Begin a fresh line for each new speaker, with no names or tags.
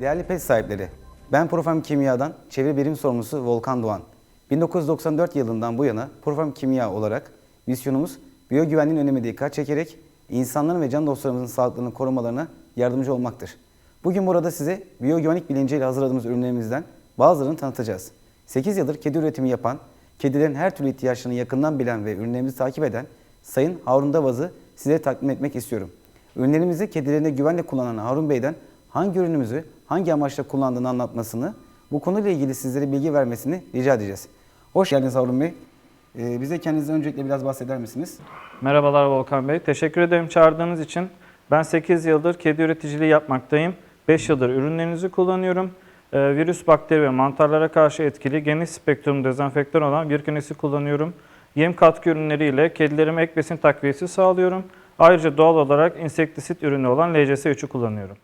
Değerli pet sahipleri, ben Profam Kimya'dan çevre birim sorumlusu Volkan Doğan. 1994 yılından bu yana Profam Kimya olarak misyonumuz biyogüvenliğin önemi dikkat çekerek insanların ve can dostlarımızın sağlıklarını korumalarına yardımcı olmaktır. Bugün burada size biyogüvenlik bilinciyle hazırladığımız ürünlerimizden bazılarını tanıtacağız. 8 yıldır kedi üretimi yapan, kedilerin her türlü ihtiyaçlarını yakından bilen ve ürünlerimizi takip eden Sayın Harun Davaz'ı size takdim etmek istiyorum. Ürünlerimizi kedilerine güvenle kullanan Harun Bey'den hangi ürünümüzü hangi amaçla kullandığını anlatmasını, bu konuyla ilgili sizlere bilgi vermesini rica edeceğiz. Hoş geldiniz Harun Bey. Ee, bize kendinizden öncelikle biraz bahseder misiniz?
Merhabalar Volkan Bey. Teşekkür ederim çağırdığınız için. Ben 8 yıldır kedi üreticiliği yapmaktayım. 5 yıldır ürünlerinizi kullanıyorum. Ee, virüs, bakteri ve mantarlara karşı etkili geniş spektrum dezenfektan olan Virkinis'i kullanıyorum. Yem katkı ürünleriyle kedilerime ek besin takviyesi sağlıyorum. Ayrıca doğal olarak insektisit ürünü olan LCS3'ü kullanıyorum.